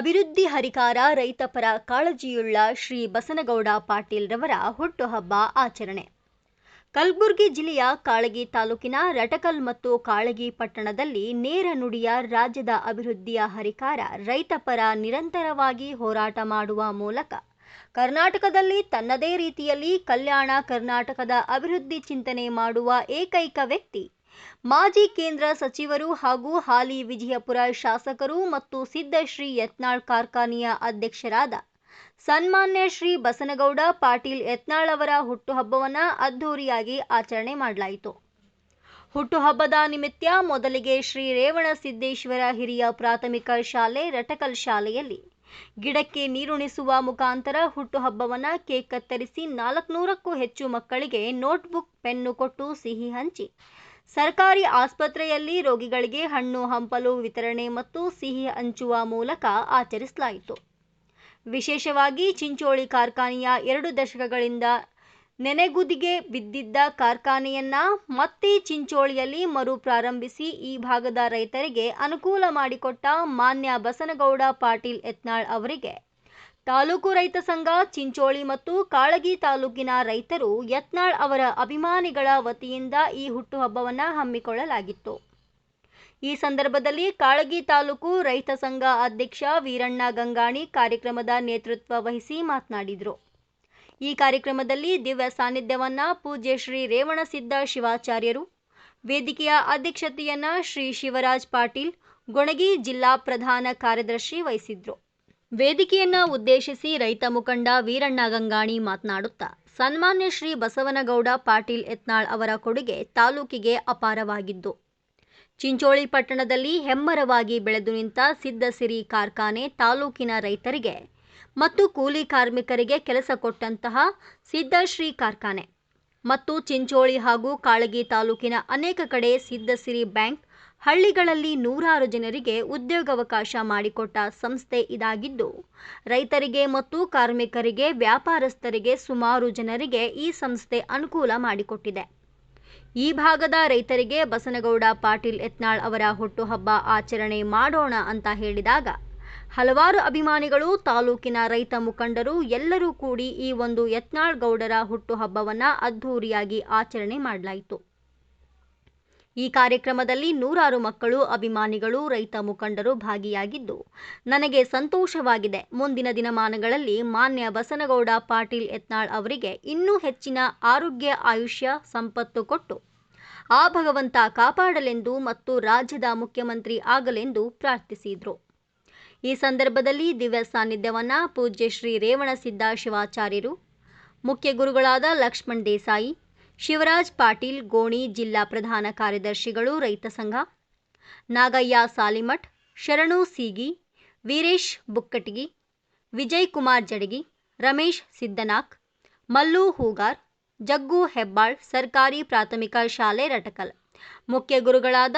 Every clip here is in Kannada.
ಅಭಿವೃದ್ಧಿ ಹರಿಕಾರ ರೈತಪರ ಕಾಳಜಿಯುಳ್ಳ ಶ್ರೀ ಬಸನಗೌಡ ಪಾಟೀಲ್ ರವರ ಹುಟ್ಟುಹಬ್ಬ ಆಚರಣೆ. ಕಲಬುರಗಿ ಜಿಲ್ಲೆಯ ಕಾಳಗಿ ತಾಲೂಕಿನ ರಟಕಲ್ ಮತ್ತು ಕಾಳಗಿ ಪಟ್ಟಣದಲ್ಲಿ ನೇರ ನುಡಿಯ ರಾಜ್ಯದ ಅಭಿವೃದ್ಧಿಯ ಹರಿಕಾರ ರೈತಪರ ನಿರಂತರವಾಗಿ ಹೋರಾಟ ಮಾಡುವ ಮೂಲಕ ಕರ್ನಾಟಕದಲ್ಲಿ ತನ್ನದೇ ರೀತಿಯಲ್ಲಿ ಕಲ್ಯಾಣ ಕರ್ನಾಟಕದ ಅಭಿವೃದ್ಧಿ ಚಿಂತನೆ ಮಾಡುವ ಏಕೈಕ ವ್ಯಕ್ತಿ ಮಾಜಿ ಕೇಂದ್ರ ಸಚಿವರು ಹಾಗೂ ಹಾಲಿ ವಿಜಯಪುರ ಶಾಸಕರು ಮತ್ತು ಸಿದ್ದಶ್ರೀ ಯತ್ನಾಳ್ ಕಾರ್ಖಾನೆಯ ಅಧ್ಯಕ್ಷರಾದ ಸನ್ಮಾನ್ಯ ಶ್ರೀ ಬಸನಗೌಡ ಪಾಟೀಲ್ ಯತ್ನಾಳ್ ಅವರ ಹುಟ್ಟುಹಬ್ಬವನ್ನು ಅದ್ಧೂರಿಯಾಗಿ ಆಚರಣೆ ಮಾಡಲಾಯಿತು. ಹುಟ್ಟುಹಬ್ಬದ ನಿಮಿತ್ತ ಮೊದಲಿಗೆ ಶ್ರೀ ರೇವಣ ಸಿದ್ದೇಶ್ವರ ಹಿರಿಯ ಪ್ರಾಥಮಿಕ ಶಾಲೆ ರಟಕಲ್ ಶಾಲೆಯಲ್ಲಿ ಗಿಡಕ್ಕೆ ನೀರುಣಿಸುವ ಮುಖಾಂತರ ಹುಟ್ಟುಹಬ್ಬವನ್ನು ಕೇಕ್ ಕತ್ತರಿಸಿ ನಾಲ್ಕುನೂರಕ್ಕೂ ಹೆಚ್ಚು ಮಕ್ಕಳಿಗೆ ನೋಟ್ಬುಕ್, ಪೆನ್ನು ಕೊಟ್ಟು ಸಿಹಿ ಹಂಚಿ ಸರ್ಕಾರಿ ಆಸ್ಪತ್ರೆಯಲ್ಲಿ ರೋಗಿಗಳಿಗೆ ಹಣ್ಣು, ಹಂಪಲು ವಿತರಣೆ ಮತ್ತು ಸಿಹಿ ಹಂಚುವ ಮೂಲಕ ಆಚರಿಸಲಾಯಿತು. ವಿಶೇಷವಾಗಿ ಚಿಂಚೋಳಿ ಕಾರ್ಖಾನೆಯ ಎರಡು ದಶಕಗಳಿಂದ ನೆನೆಗುದಿಗೆ ಬಿದ್ದಿದ್ದ ಕಾರ್ಖಾನೆಯನ್ನ ಮತ್ತೆ ಚಿಂಚೋಳಿಯಲ್ಲಿ ಮರು ಪ್ರಾರಂಭಿಸಿ ಈ ಭಾಗದ ರೈತರಿಗೆ ಅನುಕೂಲ ಮಾಡಿಕೊಟ್ಟ ಮಾನ್ಯ ಬಸನಗೌಡ ಪಾಟೀಲ್ ಯತ್ನಾಳ್ ಅವರಿಗೆ. ತಾಲೂಕು ರೈತ ಸಂಘ, ಚಿಂಚೋಳಿ ಮತ್ತು ಕಾಳಗಿ ತಾಲೂಕಿನ ರೈತರು ಯತ್ನಾಳ್ ಅವರ ಅಭಿಮಾನಿಗಳ ವತಿಯಿಂದ ಈ ಹುಟ್ಟುಹಬ್ಬವನ್ನು ಹಮ್ಮಿಕೊಳ್ಳಲಾಗಿತ್ತು. ಈ ಸಂದರ್ಭದಲ್ಲಿ ಕಾಳಗಿ ತಾಲೂಕು ರೈತ ಸಂಘ ಅಧ್ಯಕ್ಷ ವೀರಣ್ಣ ಗಂಗಾಣಿ ಕಾರ್ಯಕ್ರಮದ ನೇತೃತ್ವ ವಹಿಸಿ ಮಾತನಾಡಿದರು. ಈ ಕಾರ್ಯಕ್ರಮದಲ್ಲಿ ದಿವ್ಯ ಸಾನ್ನಿಧ್ಯವನ್ನು ಪೂಜ್ಯ ಶ್ರೀ ರೇವಣಸಿದ್ದ ಶಿವಾಚಾರ್ಯರು, ವೇದಿಕೆಯ ಅಧ್ಯಕ್ಷತೆಯನ್ನ ಶ್ರೀ ಶಿವರಾಜ್ ಪಾಟೀಲ್, ಗೊಣಗಿ ಜಿಲ್ಲಾ ಪ್ರಧಾನ ಕಾರ್ಯದರ್ಶಿ ವಹಿಸಿದ್ರು. ವೇದಿಕೆಯನ್ನ ಉದ್ದೇಶಿಸಿ ರೈತ ಮುಖಂಡ ವೀರಣ್ಣ ಗಂಗಾಣಿ ಮಾತನಾಡುತ್ತಾ, ಸನ್ಮಾನ್ಯ ಶ್ರೀ ಬಸವನಗೌಡ ಪಾಟೀಲ್ ಯತ್ನಾಳ್ ಅವರ ಕೊಡುಗೆ ತಾಲೂಕಿಗೆ ಅಪಾರವಾಗಿದ್ದು, ಚಿಂಚೋಳಿ ಪಟ್ಟಣದಲ್ಲಿ ಹೆಮ್ಮರವಾಗಿ ಬೆಳೆದು ನಿಂತ ಸಿದ್ದಸಿರಿ ಕಾರ್ಖಾನೆ ತಾಲೂಕಿನ ರೈತರಿಗೆ ಮತ್ತು ಕೂಲಿ ಕಾರ್ಮಿಕರಿಗೆ ಕೆಲಸ ಕೊಟ್ಟಂತಹ ಸಿದ್ದಶ್ರೀ ಕಾರ್ಖಾನೆ ಮತ್ತು ಚಿಂಚೋಳಿ ಹಾಗೂ ಕಾಳಗಿ ತಾಲೂಕಿನ ಅನೇಕ ಕಡೆ ಸಿದ್ದಸಿರಿ ಬ್ಯಾಂಕ್ ಹಳ್ಳಿಗಳಲ್ಲಿ ನೂರಾರು ಜನರಿಗೆ ಉದ್ಯೋಗಾವಕಾಶ ಮಾಡಿಕೊಟ್ಟ ಸಂಸ್ಥೆ ಇದಾಗಿದ್ದು, ರೈತರಿಗೆ ಮತ್ತು ಕಾರ್ಮಿಕರಿಗೆ ವ್ಯಾಪಾರಸ್ಥರಿಗೆ ಸುಮಾರು ಜನರಿಗೆ ಈ ಸಂಸ್ಥೆ ಅನುಕೂಲ ಮಾಡಿಕೊಟ್ಟಿದೆ. ಈ ಭಾಗದ ರೈತರಿಗೆ ಬಸನಗೌಡ ಪಾಟೀಲ್ ಯತ್ನಾಳ್ ಅವರ ಹುಟ್ಟುಹಬ್ಬ ಆಚರಣೆ ಮಾಡೋಣ ಅಂತ ಹೇಳಿದಾಗ, ಹಲವಾರು ಅಭಿಮಾನಿಗಳು, ತಾಲೂಕಿನ ರೈತ ಮುಖಂಡರು ಎಲ್ಲರೂ ಕೂಡಿ ಈ ಒಂದು ಯತ್ನಾಳ್ ಗೌಡರ ಹುಟ್ಟುಹಬ್ಬವನ್ನು ಅದ್ಧೂರಿಯಾಗಿ ಆಚರಣೆ ಮಾಡಲಾಯಿತು. ಈ ಕಾರ್ಯಕ್ರಮದಲ್ಲಿ ನೂರಾರು ಮಕ್ಕಳು, ಅಭಿಮಾನಿಗಳು, ರೈತ ಮುಖಂಡರು ಭಾಗಿಯಾಗಿದ್ದು, ನನಗೆ ಸಂತೋಷವಾಗಿದೆ. ಮುಂದಿನ ದಿನಮಾನಗಳಲ್ಲಿ ಮಾನ್ಯ ಬಸನಗೌಡ, ಪಾಟೀಲ್ ಯತ್ನಾಳ್ ಅವರಿಗೆ ಇನ್ನೂ ಹೆಚ್ಚಿನ ಆರೋಗ್ಯ, ಆಯುಷ್ಯ ಸಂಪತ್ತು ಕೊಟ್ಟು, ಆ ಭಗವಂತ ಕಾಪಾಡಲೆಂದು ಮತ್ತು ರಾಜ್ಯದ ಮುಖ್ಯಮಂತ್ರಿ ಆಗಲೆಂದು ಪ್ರಾರ್ಥಿಸಿದರು. ಈ ಸಂದರ್ಭದಲ್ಲಿ ದಿವ್ಯ ಸಾನ್ನಿಧ್ಯವನ್ನ ಪೂಜ್ಯ ಶ್ರೀ ರೇವಣಸಿದ್ದ ಶಿವಾಚಾರ್ಯರು, ಮುಖ್ಯ ಗುರುಗಳಾದ ಲಕ್ಷ್ಮಣ್ ದೇಸಾಯಿ ಶಿವರಾಜ್ ಪಾಟೀಲ್, ಗೋಣಿ ಜಿಲ್ಲಾ ಪ್ರಧಾನ ಕಾರ್ಯದರ್ಶಿಗಳು, ರೈತ ಸಂಘ, ನಾಗಯ್ಯ ಸಾಲಿಮಠ್, ಶರಣು ಸೀಗಿ, ವೀರೇಶ್ ಬುಕ್ಕಟಗಿ ವಿಜಯ್ ಕುಮಾರ್ ಜಡಗಿ, ರಮೇಶ್ ಸಿದ್ದನಾಕ್ ಮಲ್ಲು ಹೂಗಾರ್, ಜಗ್ಗು ಹೆಬ್ಬಾಳ್, ಸರ್ಕಾರಿ ಪ್ರಾಥಮಿಕ ಶಾಲೆ ರಟಕಲ್. ಮುಖ್ಯ ಗುರುಗಳಾದ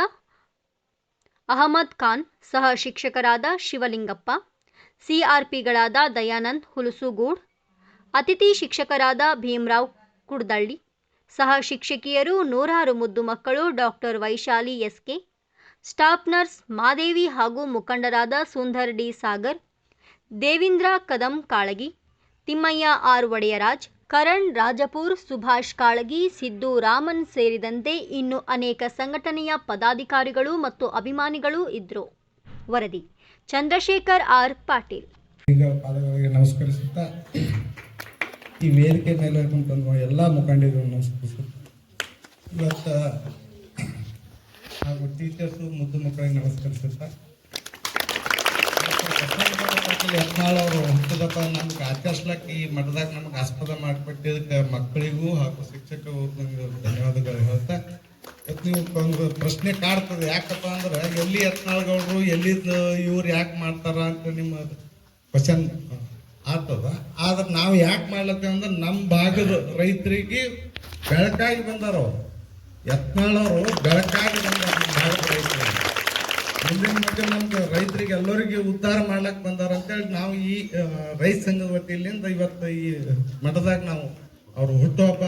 ಅಹಮದ್ ಖಾನ್, ಸಹ ಶಿಕ್ಷಕರಾದ ಶಿವಲಿಂಗಪ್ಪ, ಸಿಆರ್ಪಿಗಳಾದ ದಯಾನಂದ್ ಹುಲಸುಗೂಡ್, ಅತಿಥಿ ಶಿಕ್ಷಕರಾದ ಭೀಮರಾವ್ ಕುಡ್ದಳ್ಳಿ ಸಹ ಶಿಕ್ಷಕಿಯರು ನೂರಾರು ಮುದ್ದು ಮಕ್ಕಳು doctor Vaishali SK, staff nurse Madevi ಹಾಗೂ ಮುಖಂಡರಾದ ಸುಂದರ್ ಡಿ ಸಾಗರ್, ದೇವೀಂದ್ರ ಕದಂ ಕಾಳಗಿ, ತಿಮ್ಮಯ್ಯ ಆರ್ ಒಡೆಯರಾಜ್, ಕರಣ್ ರಾಜಪೂರ್, ಸುಭಾಷ್ ಕಾಳಗಿ, ಸಿದ್ದು ರಾಮನ್ ಸೇರಿದಂತೆ ಇನ್ನು ಅನೇಕ ಸಂಘಟನೆಯ ಪದಾಧಿಕಾರಿಗಳು ಮತ್ತು ಅಭಿಮಾನಿಗಳು ಇದ್ದರು. ವರದಿ ಚಂದ್ರಶೇಖರ್ ಆರ್ ಪಾಟೀಲ್. ನಮಸ್ಕರಿಸುತ್ತಾ ಈ ವೇದಿಕೆ ಮೇಲೆ ಕುಂತ್ಕೊಂಡು ಎಲ್ಲ ಮುಖಂಡಿಗಳು ನಮಸ್ಕರಿಸುತ್ತಾ ಇವತ್ತು ಹಾಗೂ ಟೀಚರ್ಸು, ಮುದ್ದು ಮಕ್ಕಳಿಗೆ ನಮಸ್ಕರಿಸುತ್ತಾ ಯತ್ನಾಳ್ ಅವರು ಹುಟ್ಟಿದಪ್ಪ ನಮ್ಗೆ ಆಚರಿಸ್ಲಕ್ಕೆ ಈ ಮಠದಾಗ ನಮ್ಗೆ ಆಸ್ಪದ ಮಾಡಿಬಿಟ್ಟಿದ್ದಕ್ಕೆ ಮಕ್ಕಳಿಗೂ ಹಾಗೂ ಶಿಕ್ಷಕರು ನಂಗೆ ಧನ್ಯವಾದಗಳು ಹೇಳ್ತಾ ನೀವು ಒಂದು ಪ್ರಶ್ನೆ ಕಾಡ್ತದೆ, ಯಾಕಪ್ಪ ಅಂದ್ರೆ ಎಲ್ಲಿ ಯತ್ನಾಳ್ಗೌಡ್ರು ಎಲ್ಲಿದ್ದು ಇವ್ರು ಯಾಕೆ ಮಾಡ್ತಾರ ಅಂತ ನಿಮ್ಮ ಕ್ವಶನ್ ಆಗ್ತದ? ಆದ್ರೆ ನಾವು ಯಾಕೆ ಮಾಡ್ಲತ್ತೇವೆ ಅಂದ್ರೆ ನಮ್ಮ ಭಾಗದ ರೈತರಿಗೆ ಬೆಳಕಾಗಿ ಬಂದಾರ ಅವ್ರು. ಯತ್ನಾಳವರು ಬೆಳಕಾಗಿ ಬಂದಾರ ನಮ್ಮ ಭಾಗದ ರೈತರಿಗೆ. ಮುಂದಿನ ನಮ್ಗೆ ರೈತರಿಗೆ ಎಲ್ಲರಿಗೆ ಉದ್ಧಾರ ಮಾಡ್ಲಕ್ಕೆ ಬಂದಾರ ಅಂತೇಳಿ ನಾವು ಈ ರೈತ ಸಂಘದ ವತಿಯಿಂದ ಇವತ್ತು ಈ ಮಠದಾಗ ನಾವು ಅವರು ಹುಟ್ಟುಹಬ್ಬ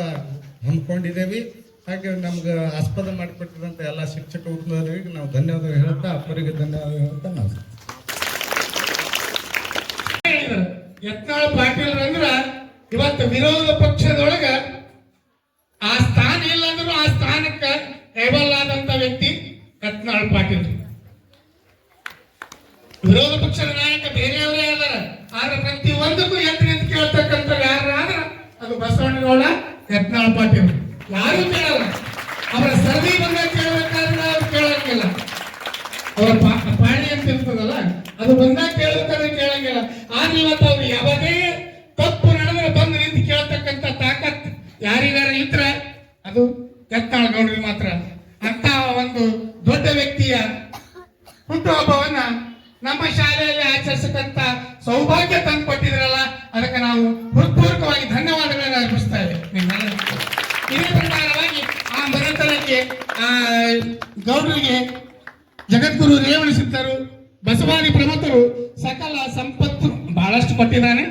ಹಮ್ಮಿಕೊಂಡಿದ್ದೇವೆ ಹಾಗೆ ನಮ್ಗೆ ಆಸ್ಪದ ಮಾಡಿಕೊಟ್ಟಿರಂತ ಎಲ್ಲ ಶಿಕ್ಷಕ ವೃಂದರಿಗೆ ನಾವು ಧನ್ಯವಾದ ಹೇಳ್ತಾ, ಅಪ್ಪರಿಗೆ ಧನ್ಯವಾದ ಹೇಳ್ತಾ ನಾವು ಯತ್ನಾಳ್ ಪಾಟೀಲ್ ಅಂದ್ರ ಇವತ್ತು ವಿರೋಧ ಪಕ್ಷದೊಳಗ ಆ ಸ್ಥಾನ ಇಲ್ಲ ಅಂದ್ರೂ ಆ ಸ್ಥಾನಕ್ಕೆ ಏಬಲ್ ಆದಂತ ವ್ಯಕ್ತಿ ಯತ್ನಾಳ್ ಪಾಟೀಲ್. ವಿರೋಧ ಪಕ್ಷದ ನಾಯಕ ಬೇರೆಯವರೇ ಅದಾರ ಆದ್ರೆ ಪ್ರತಿ ಒಂದಕ್ಕೂ ಎದ್ದು ನಿಂತು ಕೇಳ್ತಕ್ಕಂಥ ಯಾರು ಆದ್ರ ಅದು ಬಸವಣ್ಣಗೌಡ ಯತ್ನಾಳ್ ಪಾಟೀಲ್. ಯಾರು ಕೇಳಲ್ಲ. ಅವರ ಸರದಿ ಬಂದ ಕೇಳಬೇಕಾದ್ರೆ ಅವ್ರು ಕೇಳಂಗಿಲ್ಲ. ಅವರ ಪಾಣಿ ಅಂತ ಇರ್ತದಲ್ಲ, ಅದು ಬಂದಾಗ ಆದ್ರೆ ಇವತ್ತು ಅವ್ರು ಯಾವಾಗೇ ತಪ್ಪು ನಡೆದ್ರೆ ಬಂದು ನಿಂತು ಕೇಳ್ತಕ್ಕಂಥ ತಾಕತ್ ಯಾರಿಗಾರ ಇದ್ರೆ ಅದು ಯತ್ನಾಳ್ ಗೌಡ್ರಿಗೆ ಮಾತ್ರ ಅಂತ ಒಂದು ದೊಡ್ಡ ವ್ಯಕ್ತಿಯ ಹುಟ್ಟುಹಬ್ಬವನ್ನ ನಮ್ಮ ಶಾಲೆಯಲ್ಲಿ ಆಚರಿಸತಕ್ಕಂತ ಸೌಭಾಗ್ಯ ತಂದು ಕೊಟ್ಟಿದ್ರಲ್ಲ, ಅದಕ್ಕೆ ನಾವು ಹೃತ್ಪೂರ್ವಕವಾಗಿ ಧನ್ಯವಾದಗಳನ್ನು ಅರ್ಪಿಸ್ತೇವೆ. ಇದೇ ಪ್ರಕಾರವಾಗಿ ಆ ಮನೆತನಕ್ಕೆ, ಆ, ಗೌಡರಿಗೆ ಜಗದ್ಗುರು ರೇವಣ ಸಿದ್ಧರು, ಬಸವಾದಿ ಪ್ರಮುಖರು ಸಕಲ ಸಂಪತ್ತು ಬಹಳಷ್ಟು ಕೊಟ್ಟಿದ್ದಾನೆ.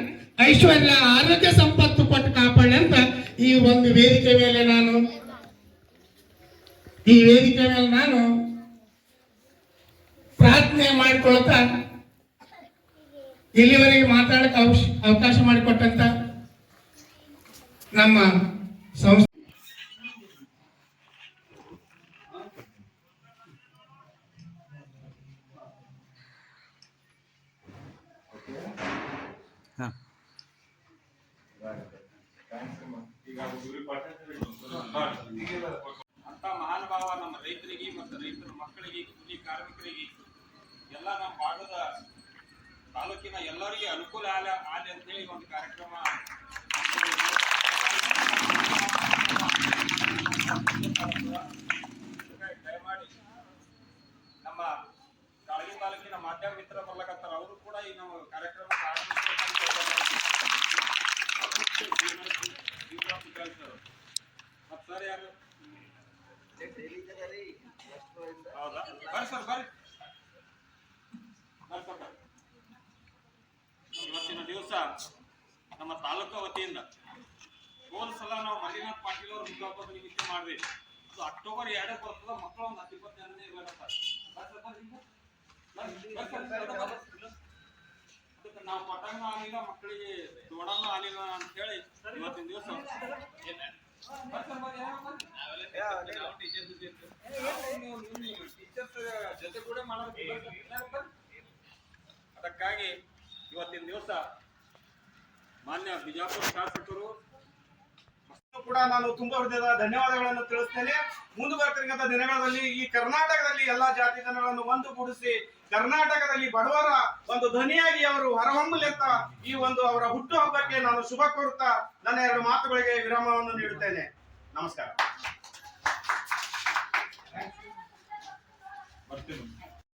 ಐಶ್ವರ್ಯ ಆರೋಗ್ಯ ಸಂಪತ್ತು ಕೊಟ್ಟು ಕಾಪಾಡಿ ಅಂತ ಈ ಒಂದು ವೇದಿಕೆ ಮೇಲೆ ನಾನು, ಈ ವೇದಿಕೆ ಮೇಲೆ ನಾನು ಪ್ರಾರ್ಥನೆ ಮಾಡಿಕೊಳ್ತಾ ಇಲ್ಲಿವರೆಗೆ ಮಾತಾಡಕ್ಕೆ ಅವಕಾಶ ಮಾಡಿಕೊಟ್ಟಂತ ನಮ್ಮ ಸಂಸ್ಥೆ ಅಂತ ಮಹಾನುಭಾವ ನಮ್ಮ ರೈತರಿಗೆ ಮತ್ತು ರೈತರ ಮಕ್ಕಳಿಗೆ, ಕೂಲಿ ಕಾರ್ಮಿಕರಿಗೆ ಎಲ್ಲ ನಮ್ಮ ಭಾಗದ ತಾಲೂಕಿನ ಎಲ್ಲರಿಗೆ ಅನುಕೂಲ ಆಲ ಆಲಿ ಅಂತ ಹೇಳಿ ಒಂದು ಕಾರ್ಯಕ್ರಮ ದಯಮಾಡಿ ನಮ್ಮ ಕಾಳಗಿ ತಾಲೂಕಿನ ಮಾಧ್ಯಮ ಮಿತ್ರ ಬರ್ಲಕತ್ತಾರ, ಅವರು ಕೂಡ ಈ ನಮ್ಮ ಕಾರ್ಯಕ್ರಮ ಮತ್ತೆ ಸರ್ ಯಾರು ಹೌದಾ ಬರ್ರಿ ಸರ್ ಬರ್ರಿ ಬರ್ರಿ ಸರ್ ಬರ್ರಿ. ಇವತ್ತಿನ ದಿವಸ ನಮ್ಮ ತಾಲೂಕು ವತಿಯಿಂದ ಹೋದ ಸಲ ನಾವು ಮಲ್ಲಿನಾಥ್ ಪಾಟೀಲ್ ಅವರು ಹುಟ್ಟುಹಬ್ಬದ ನಿಮಿತ್ತ ಮಾಡಿದ್ವಿ ಅದು ಅಕ್ಟೋಬರ್ ಎರಡಕ್ಕೆ ಬರ್ತದ ಮಕ್ಕಳು ಒಂದು ಹತ್ತು ಇಪ್ಪತ್ತು ಜನನೇ. ಅದಕ್ಕೆ ನಾವು ಪಟಾಂಗ ಆಗಲಿಲ್ಲ ಮಕ್ಕಳಿಗೆ ನೋಡಂಗ ಆಗಲಿಲ್ಲ ಅಂತ ಹೇಳಿ ಇವತ್ತಿನ ದಿವಸ ಅದಕ್ಕಾಗಿ ಇವತ್ತಿನ ದಿವಸ ಮಾನ್ಯ ಬಿಜಾಪುರ ಶಾಸಕರು. ಕೂಡ ನಾನು ತುಂಬಾ ಹೃದಯದ ಧನ್ಯವಾದಗಳನ್ನು ತಿಳಿಸ್ತೇನೆ. ಮುಂದೆ ಬರ್ತಿರ್ತಕ್ಕಂಥ ದಿನಗಳಲ್ಲಿ ಈ ಕರ್ನಾಟಕದಲ್ಲಿ ಎಲ್ಲಾ ಜಾತಿ ಜನಗಳನ್ನು ಒಂದುಗೂಡಿಸಿ ಕರ್ನಾಟಕದಲ್ಲಿ ಬಡವರ ಒಂದು ಧ್ವನಿಯಾಗಿ ಅವರು ಹೊರಹೊಮ್ಮಲೆತ್ತ ಈ ಒಂದು ಅವರ ಹುಟ್ಟು ಹಬ್ಬಕ್ಕೆ ನಾನು ಶುಭ ಕೋರುತ್ತಾ ನನ್ನ ಎರಡು ಮಾತುಗಳಿಗೆ ವಿರಾಮವನ್ನು ನೀಡುತ್ತೇನೆ. ನಮಸ್ಕಾರ.